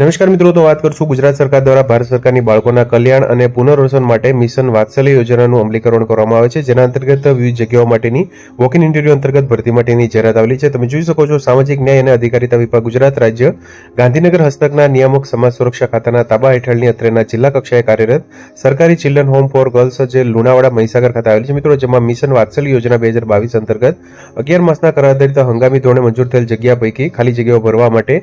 નમસ્કાર મિત્રો, તો વાત કરશું ગુજરાત સરકાર દ્વારા ભારત સરકારની બાળકોના કલ્યાણ અને પુનર્વસન માટે મિશન વાત્સલ્ય યોજનાનું અમલીકરણ કરવામાં આવે છે, જેના અંતર્ગત વિવિધ જગ્યાઓ માટેની વોક ઇન ઇન્ટરવ્યુ અંતર્ગત ભરતી માટેની જાહેરાત આવેલી છે. તમે જોઈ શકો છો, સામાજિક ન્યાય અને અધિકારીતા વિભાગ ગુજરાત રાજ્ય ગાંધીનગર હસ્તકના નિયામક સમાજ સુરક્ષા ખાતાના તાબા હેઠળની અત્રેના જિલ્લા કક્ષાએ કાર્યરત સરકારી ચિલ્ડ્રન હોમ ફોર ગર્લ્સ જે લુણાવાડા મહીસાગર ખાતે આવેલ છે. મિત્રો, જેમાં મિશન વાત્સલ્ય યોજના બે હજાર બાવીસ અંતર્ગત અગિયાર માસના કરાર આધારિત હંગામી ધોરણે મંજૂર થયેલ જગ્યા પૈકી ખાલી જગ્યાઓ ભરવા માટે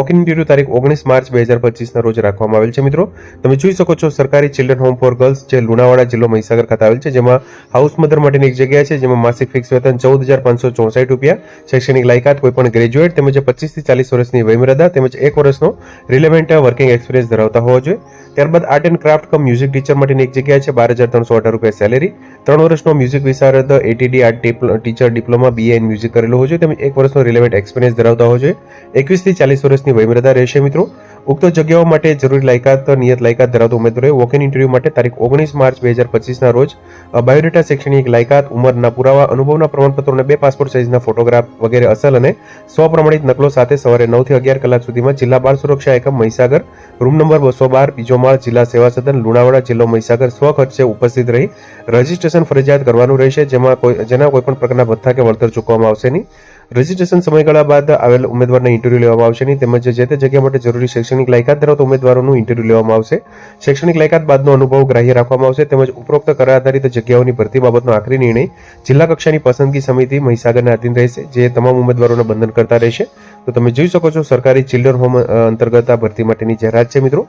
વોક ઇન ઇન્ટરવ્યુ તારીખ ઓગણીસ માર્ચ બે હજાર પચીસના રોજ રાખવામાં આવેલ છે. મિત્રો, તમે જોઈ શકો છો સરકારી ચિલ્ડ્રન હોમ ફોર ગર્લ્સ જે લુણાવાડા જિલ્લો મહીસાગર ખાતે આવેલ છે, જેમાં હાઉસ મધર માટેની એક જગ્યા છે, જેમાં માસિક ફિક્સ વેતન ચૌદ હજાર પાંચસો ચોસઠ રૂપિયા, શૈક્ષણિક લાયકાત કોઈપણ ગ્રેજ્યુએટ તેમજ પચીસથી ચાલીસ વર્ષની વયમર્યાદા તેમજ એક વર્ષનો રિલેવન્ટ વર્કિંગ એક્સપિરિયન્સ ધરાવતા હોવો જોઈએ. ત્યારબાદ art and craft cum music teacher માટેની એક જગ્યા છે, બાર હજાર ત્રણસો અઢાર રૂપિયા સેલેરી ત્રણ વર્ષનો music Visharad ATD art teacher diploma BA in music કરેલો હોય છે તેમજ એક વર્ષનો રિલેવન્ટ એક્સપિરિયન્સ ધરાવતા હોય છે એકવીસથી ચાલીસ વર્ષની વયમર્યાદા રહેશે મિત્રો. ઉક્ત જગ્યાઓ માટે જરૂરી લાયકાત, નિયત લાયકાત ધરાવતા ઉમેદવારોએ વોક ઇન ઇન્ટરવ્યુ માટે તારીખ ઓગણીસ માર્ચ બે હજાર પચીસના રોજ બાયોડેટા શૈક્ષણિક લાયકાત, ઉંમરના પુરાવા, અનુભવના પ્રમાણપત્રો અને બે પાસપોર્ટ સાઇઝના ફોટોગ્રાફ વગેરે અસલ અને સ્વપ્રમાણિત નકલો સાથે સવારે નવથી અગિયાર કલાક સુધીમાં જિલ્લા બાળ સુરક્ષા એકમ મહીસાગર રૂમ નંબર બસો બાર, બીજો માળ, જિલ્લા સેવા સદન, લુણાવાડા, જિલ્લો મહીસાગર સ્વખર્ચે ઉપસ્થિત રહી રજીસ્ટ્રેશન ફરજિયાત કરવાનું રહેશે, જેમાં જેના કોઈપણ પ્રકારના ભથ્થા કે વળતર ચૂકવવામાં આવશે નહીં. રજીસ્ટ્રેશન સમયગાળા બાદ આવેલ ઉમેદવારને ઇન્ટરવ્યુ લેવામાં આવશે નહીં. તેમજ જે તે જગ્યા માટે જરૂરી શૈક્ષણિક લાયકાત ધરાવતા ઉમેદવારોનું ઇન્ટરવ્યુ લેવામાં આવશે. શૈક્ષણિક લાયકાત બાદનો અનુભવ ગ્રાહ્ય રાખવામાં આવશે. તેમજ ઉપરોક્ત કરાર આધારિત જગ્યાઓની ભરતી બાબતનો આખરી નિર્ણય જિલ્લા કક્ષાની પસંદગી સમિતિ મહીસાગરના આધીન રહેશે, જે તમામ ઉમેદવારોને બંધન કરતા રહેશે. તો તમે જોઈ શકો છો, સરકારી ચિલ્ડ્રન હોમ અંતર્ગત આ ભરતી માટેની જાહેરાત છે, મિત્રો.